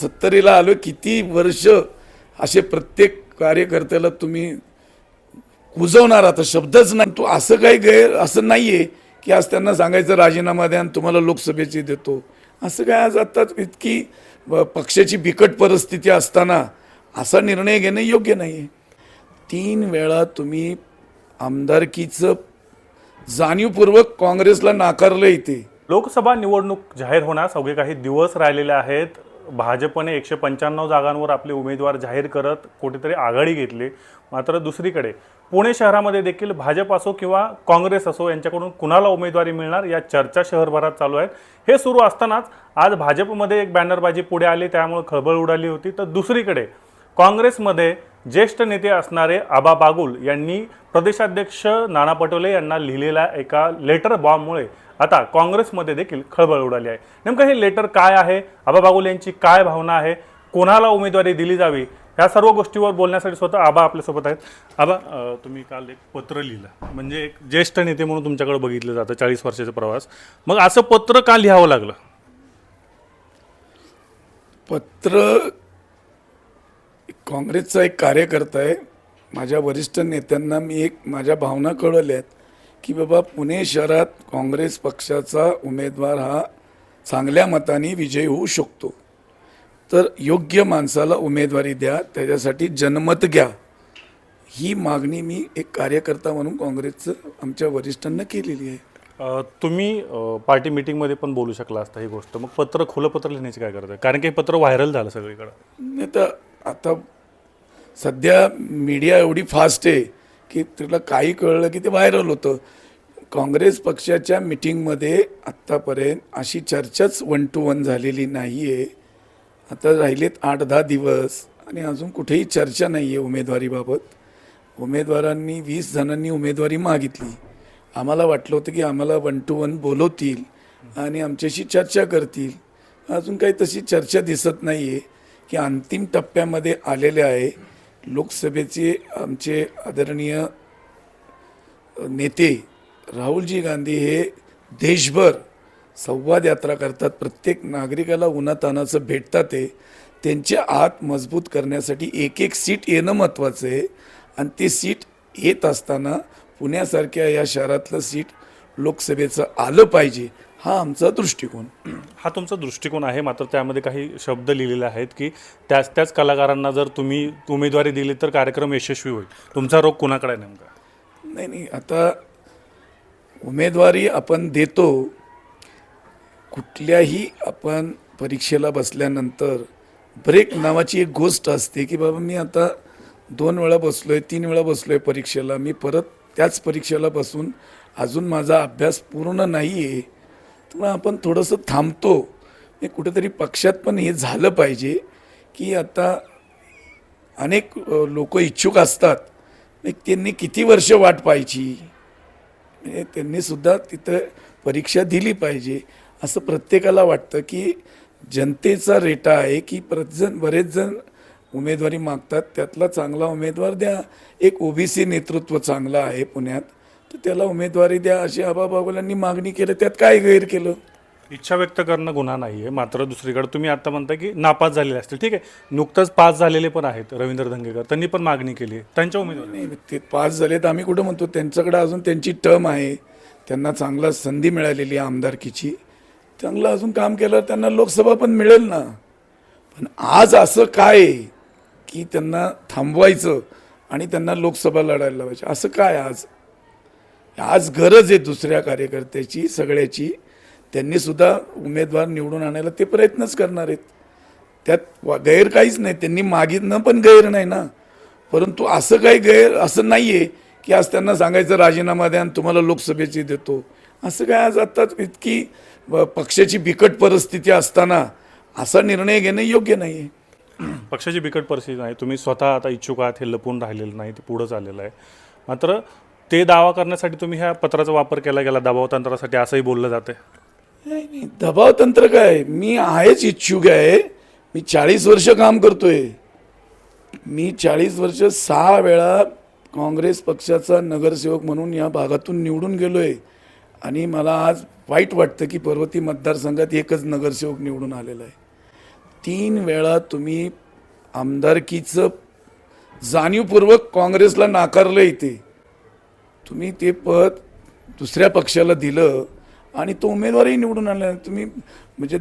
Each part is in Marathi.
सत्तरीला आलो किती वर्ष असे प्रत्येक कार्यकर्त्याला तुम्ही कुजवणार? आता शब्दच नाही. तू असं काही गैर असं नाही आहे की आज त्यांना सांगायचं राजीनामा द्या आणि तुम्हाला लोकसभेची देतो. असं काय आज आता इतकी ब- पक्षाची बिकट परिस्थिती असताना असा निर्णय घेणं योग्य नाही आहे तीन वेळा तुम्ही आमदारकीचं जाणीवपूर्वक काँग्रेसला नाकारलं इथे. लोकसभा निवडणूक जाहीर होण्यास अवघे काही दिवस राहिलेले आहेत. भाजपने एकशे पंच्याण्णव जागांवर आपले उमेदवार जाहीर करत कुठेतरी आघाडी घेतली. मात्र दुसरीकडे पुणे शहरामध्ये देखील भाजप असो किंवा काँग्रेस असो यांच्याकडून कुणाला उमेदवारी मिळणार या चर्चा शहरभरात चालू आहेत. हे सुरू असतानाच आज भाजपमध्ये एक बॅनरबाजी पुढे आली त्यामुळे खळबळ उडाली होती. तर दुसरीकडे काँग्रेसमध्ये ज्येष्ठ नेते असणारे आबा बागुल यांनी प्रदेशाध्यक्ष नाना पटोले यांना लिहिलेल्या एका लेटर बॉम्बमुळे आता काँग्रेसमध्ये देखील खळबळ उडाली आहे. नेमकं हे लेटर काय आहे? आबा बागुल यांची काय भावना आहे? कोणाला उमेदवारी दिली जावी? ह्या सर्व गोष्टीवर बोलण्यासाठी स्वतः आबा आपल्यासोबत आहेत. आबा तुम्ही काल एक पत्र लिहिलं. म्हणजे एक ज्येष्ठ नेते म्हणून तुमच्याकडे बघितलं जातं चाळीस वर्षाचा प्रवास. मग असं पत्र का लिहावं लागलं? पत्र काँग्रेसचा एक कार्यकर्ता आहे. माझ्या वरिष्ठ नेत्यांना मी एक माझ्या भावना कळवल्या आहेत की बाबा पुणे शहरात काँग्रेस पक्षाचा उमेदवार हा चांगल्या मताने विजयी होऊ शकतो. तर योग्य माणसाला उमेदवारी द्या त्याच्यासाठी जनमत घ्या. ही मागणी मी एक कार्यकर्ता म्हणून काँग्रेसचं आमच्या वरिष्ठांना केलेली आहे. अ, तुम्ही अ, पार्टी मिटिंगमध्ये पण बोलू शकला असता ही गोष्ट. मग पत्र खुलं पत्र लिहिण्याची काय करताय कारण की हे पत्र व्हायरल झालं सगळीकडं. नाही तर आता सध्या मीडिया एवढी फास्ट आहे की तुला काही कळलं की ते व्हायरल होतं. काँग्रेस पक्षाच्या मिटिंगमध्ये आत्तापर्यंत अशी चर्चाच वन टू वन झालेली नाही आहे आता राहिलेत आठ दहा दिवस आणि अजून कुठेही चर्चा नाही आहे उमेदवारीबाबत. उमेदवारांनी वीस जणांनी उमेदवारी मागितली. आम्हाला वाटलं होतं की आम्हाला वन टू वन बोलवतील आणि आमच्याशी चर्चा करतील. अजून काही तशी चर्चा दिसत नाही आहे की अंतिम टप्प्यामध्ये आलेले आहे. लोकसभेचे आमचे आदरणीय नेते राहुलजी गांधी हे देशभर संवाद यात्रा करतात. प्रत्येक नागरिकाला उन्हातानाचं भेटतात ते. त्यांच्या आत मजबूत करण्यासाठी एक एक सीट येणं महत्त्वाचं आहे. आणि ते सीट येत असताना पुण्यासारख्या या शहरातलं सीट लोकसभेचं आलं पाहिजे. हा आमचा दृष्टिकोन. हा तुमचा दृष्टिकोन आहे मात्र त्यामध्ये काही शब्द लिहिलेले आहेत की त्याच त्याच कलाकारांना जर तुम्ही उमेदवारी दिली तर कार्यक्रम यशस्वी होईल. तुमचा रोग कुणाकडे नेमका? नाही नाही आता उमेदवारी आपण देतो कुठल्याही आपण परीक्षेला बसल्यानंतर ब्रेक नावाची एक गोष्ट असते की बाबा मी आता दोन वेळा बसलो आहे तीन वेळा बसलो आहे परीक्षेला मी परत त्याच परीक्षेला बसून अजून माझा अभ्यास पूर्ण नाही आहे त्यामुळे आपण थोडंसं थांबतो. हे कुठेतरी पक्षात पण हे झालं पाहिजे की आता अनेक लोक इच्छुक असतात. त्यांनी किती वर्ष वाट पाहायची? म्हणजे त्यांनी सुद्धा तिथं परीक्षा दिली पाहिजे. असं प्रत्येकाला वाटतं की जनतेचा रेटा आहे की प्रतजण बरेच जण उमेदवारी मागतात. त्यातला चांगला उमेदवार द्या. एक ओबीसी नेतृत्व चांगलं आहे पुण्यात. तर त्याला उमेदवारी द्या अशी आबा बागुलांनी मागणी केलं. त्यात काय गैर केलं? इच्छा व्यक्त करणं गुन्हा नाही आहे मात्र दुसरीकडे तुम्ही आता म्हणता की नापास झालेले असतील. ठीक आहे. नुकतंच पास झालेले पण आहेत रवींद्र धंगेकर त्यांनी पण मागणी केली आहे. त्यांच्या उमेदवार. नाही ते पास झाले तर आम्ही कुठं म्हणतो? त्यांच्याकडे अजून त्यांची टर्म आहे. त्यांना चांगला संधी मिळालेली आहे आमदारकीची. चांगलं अजून काम केलं त्यांना लोकसभा पण मिळेल ना. पण आज असं काय की त्यांना थांबवायचं आणि त्यांना लोकसभा लढायला लावायची? असं काय आज? आज गरज आहे दुसऱ्या कार्यकर्त्याची सगळ्याची. त्यांनी सुद्धा उमेदवार निवडून आणायला ते प्रयत्नच करणार आहेत. त्यात वा- गैर काहीच नाही. त्यांनी मागितलं पण गैर नाही ना. परंतु असं काही गैर असं नाही आहे की आज त्यांना सांगायचं राजीनामा द्या आणि तुम्हाला लोकसभेची देतो. असं काय आज आता इतकी पक्षाची बिकट परिस्थिती असताना असा निर्णय घेणं योग्य नाही आहे पक्षाची बिकट परिस्थिती नाही. तुम्ही स्वतः आता इच्छुक आहात हे लपून राहिलेलं नाही ते पुढं चाललेलं आहे. मात्र ते दावा करण्यासाठी तुम्ही ह्या पत्राचा वापर केला गेला दबाव तंत्रासाठी असंही बोललं जाते नाही नाही. दबाव तंत्र काय? मी आहेच इच्छुक आहे. मी चाळीस वर्ष काम करतोय. मी चाळीस वर्ष सहा वेळा काँग्रेस पक्षाचा नगरसेवक म्हणून या भागातून निवडून गेलो आहे आणि मला आज वाईट वाटतं की पर्वती मतदारसंघात एकच नगरसेवक निवडून आलेला आहे. तीन वेळा तुम्ही आमदारकीचं जाणीवपूर्वक काँग्रेसला नाकारलं इथे. तुम्ही ते पद दुसऱ्या पक्षाला दिलं आणि तो उमेदवारही निवडून आणला. तुम्ही म्हणजे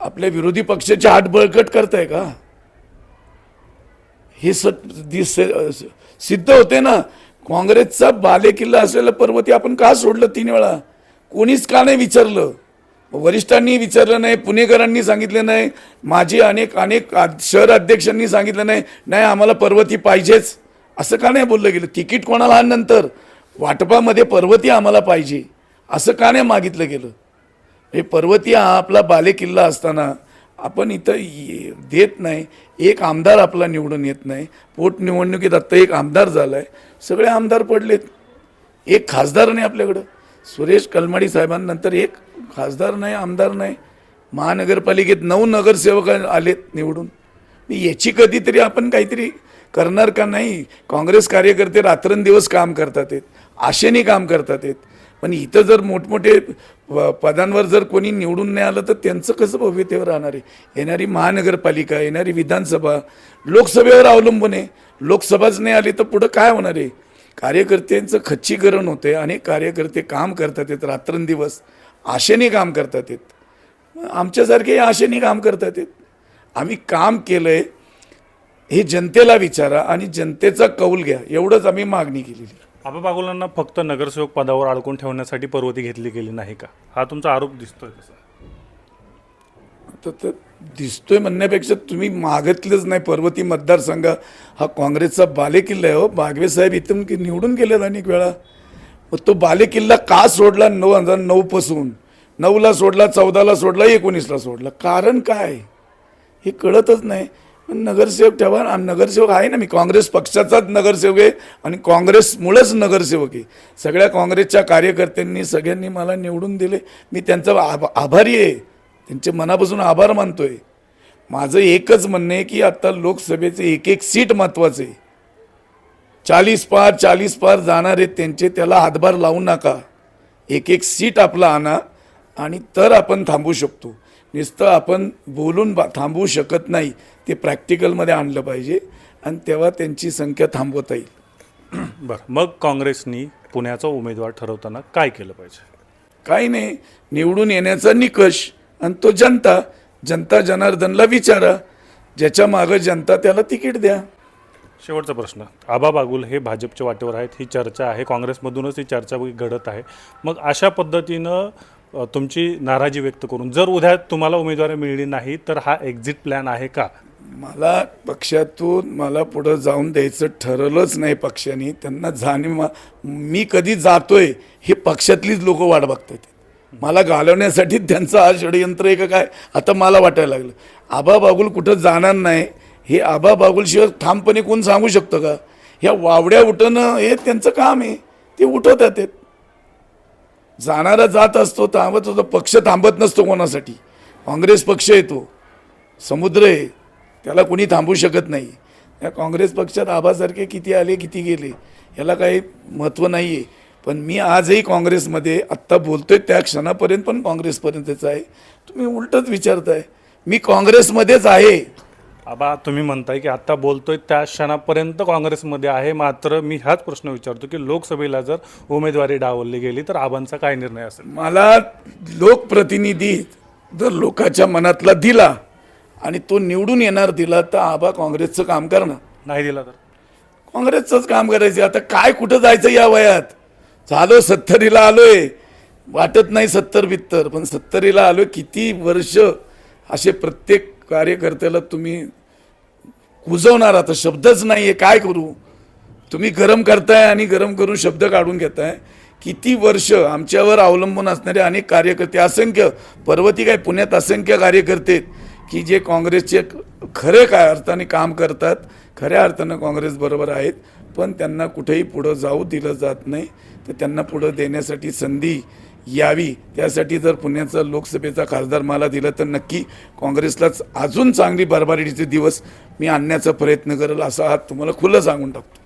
आपल्या विरोधी पक्षाची हात बळकट करताय का? हे स दिस सिद्ध होते ना काँग्रेसचा बालेकिल्ला असलेला पर्वती आपण का सोडलं तीन वेळा? कोणीच का नाही विचारलं? वरिष्ठांनी विचारलं नाही पुणेकरांनी सांगितलं नाही माझे अनेक अनेक शहर अध्यक्षांनी सांगितलं नाही नाही आम्हाला पर्वती पाहिजेच. असं का नाही बोललं गेलं? तिकीट कोणाला नंतर? वाटपामध्ये पर्वती आम्हाला पाहिजे. असं का नाही मागितलं गेलं? हे पर्वती हा आपला बालेकिल्ला असताना आपण इथं देत नाही. एक आमदार आपला निवडून येत नाही. पोटनिवडणुकीत आत्ता एक आमदार झाला आहे सगळे आमदार पडलेत. एक खासदार नाही आपल्याकडं. सुरेश कलमाडी साहेबांनंतर एक खासदार नाही आमदार नाही. महानगरपालिकेत नऊ नगरसेवक आलेत निवडून. याची कधीतरी आपण काहीतरी करणार का नाही? काँग्रेस कार्यकर्ते रात्रंदिवस काम करतात आहेत. आशेने काम करतात आहेत. पण इथं जर मोठमोठे प- पदांवर जर कोणी निवडून नाही आलं तर त्यांचं कसं भवितव्य राहणार आहे? येणारी महानगरपालिका येणारी विधानसभा लोकसभेवर अवलंबून आहे. लोकसभाच नाही आली तर पुढं काय होणार आहे? कार्यकर्त्यांचं खच्चीकरण होते अनेक कार्यकर्ते काम करतात आहेत रात्रंदिवस. आशेने काम करतात आहेत. आमच्यासारखे आशेने काम करतात आहेत. आम्ही काम केलं आहे हे जनतेला विचारा आणि जनतेचा कौल घ्या. एवढंच आम्ही मागणी केलेली आबा बागुलांना फक्त नगरसेवक पदावर अडकून ठेवण्यासाठी पर्वती घेतली गेली नाही का? हा तुमचा आरोप दिसतोय तसा तर दिसतोय म्हणण्यापेक्षा तुम्ही मागितलंच नाही. पर्वती मतदारसंघ हा काँग्रेसचा बालेकिल्ला आहे हो. बागवे साहेब इथून की निवडून गेलेत अनेक वेळा. मग तो बालेकिल्ला का सोडला नऊ हजार नऊपासून नऊला सोडला चौदाला सोडला एकोणीसला सोडला? कारण काय? हे कळतच नाही. नगरसेवक ठेवा. आणि नगरसेवक आहे ना मी काँग्रेस पक्षाचाच नगरसेवक आहे आणि काँग्रेसमुळेच नगरसेवक आहे. सगळ्या काँग्रेसच्या कार्यकर्त्यांनी सगळ्यांनी मला निवडून दिले. मी त्यांचा आभ आभारी आहे. त्यांचे मनापासून आभार मानतो आहे माझं एकच म्हणणं आहे की आता लोकसभेचे एक एक सीट महत्त्वाचं आहे. चाळीस पार चाळीस पार जाणार आहेत त्यांचे त्याला हातभार लावू नका. एक एक सीट आपला आणा आणि तर आपण थांबू शकतो. नुसतं आपण बोलून बा थांबवू शकत नाही ते प्रॅक्टिकलमध्ये आणलं पाहिजे आणि तेव्हा त्यांची संख्या थांबवता येईल. बरं मग काँग्रेसनी पुण्याचा उमेदवार ठरवताना काय केलं पाहिजे? काही नाही निवडून येण्याचा निकष आणि तो जनता जनता जनार्दनला विचारा ज्याच्या मागं जनता त्याला तिकीट द्या. शेवटचा प्रश्न आबा बागुल हे भाजपच्या वाटेवर आहेत ही चर्चा आहे काँग्रेसमधूनच ही चर्चा घडत आहे. मग अशा पद्धतीनं तुमची नाराजी व्यक्त करून. जर उद्या तुम्हाला उमेदवारी मिळली नाही तर हा एक्झिट प्लॅन आहे का? मला पक्षातून मला पुढं जाऊन द्यायचं ठरवलंच नाही पक्षाने. त्यांना जाणीव मा- मी कधी जातोय हे पक्षातलीच लोक वाट बघतात मला घालवण्यासाठी त्यांचं हा षडयंत्र आहे का काय? आता मला वाटायला लागलं. आबा बागुल कुठं जाणार नाही? हे आबा बागुलशिवाय ठामपणे कोण सांगू शकतं का? ह्या वावड्या उठणं हे त्यांचं काम आहे. ते उठवतात आहेत जाणारा जात असतो थांबत होतो पक्ष थांबत नसतो कोणासाठी. काँग्रेस पक्ष येतो समुद्र आहे. त्याला कोणी थांबू शकत नाही. या काँग्रेस पक्षात आबासारखे किती आले किती गेले याला काही महत्त्व नाही आहे पण मी आजही काँग्रेसमध्ये आत्ता बोलतोय त्या क्षणापर्यंत पण काँग्रेसपर्यंतच आहे. तुम्ही उलटच विचारताय. मी काँग्रेसमध्येच आहे. आबा तुम्ही म्हणताय की आता बोलतोय त्या क्षणापर्यंत काँग्रेसमध्ये आहे. मात्र मी हाच प्रश्न विचारतो की लोकसभेला जर उमेदवारी डावलली गेली तर आबांचा काय निर्णय असेल? मला लोकप्रतिनिधी जर लोकांच्या मनातला दिला आणि तो निवडून येणार दिला तर आबा काँग्रेसचं काम करणार. नाही दिला तर? काँग्रेसचंच काम करायचं आता काय कुठं जायचं या वयात? झालो सत्तरीला आलोय. वाटत नाही सत्तर बित्तर पण सत्तरीला आलोय. किती वर्ष असे प्रत्येक कार्यकर्त्याला तुम्ही कुजवणार. आता शब्दच नाही आहे काय करू? तुम्ही गरम करताय आणि गरम करून शब्द काढून घेताय. किती वर्ष आमच्यावर अवलंबून असणारे अनेक कार्यकर्ते असंख्य पर्वती काय पुण्यात असंख्य कार्यकर्ते की जे काँग्रेसचे खरे काय अर्थाने काम करतात खऱ्या अर्थानं काँग्रेस बरोबर आहेत पण त्यांना कुठेही पुढं जाऊ दिलं जात नाही. तर त्यांना पुढं देण्यासाठी संधी यावी. त्यासाठी जर पुण्याचा लोकसभेचा खासदार मला दिला तर नक्की काँग्रेसलाच अजून चांगली बरबारीचे दिवस मी आणण्याचा प्रयत्न करेल असा हात तुम्हाला खुलं सांगून टाकतो.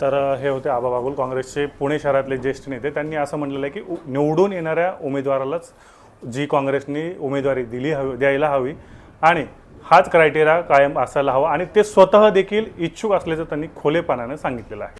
तर हे होते आबा बागुल काँग्रेसचे पुणे शहरातले ज्येष्ठ नेते. त्यांनी असं म्हटलेलं आहे की उ- निवडून येणाऱ्या उमेदवारालाच जी काँग्रेसने उमेदवारी दिली हवी द्यायला हवी आणि हाच क्रायटेरिया कायम असायला हवा आणि ते स्वतः देखील इच्छुक असल्याचं त्यांनी खोलेपणानं सांगितलेलं आहे.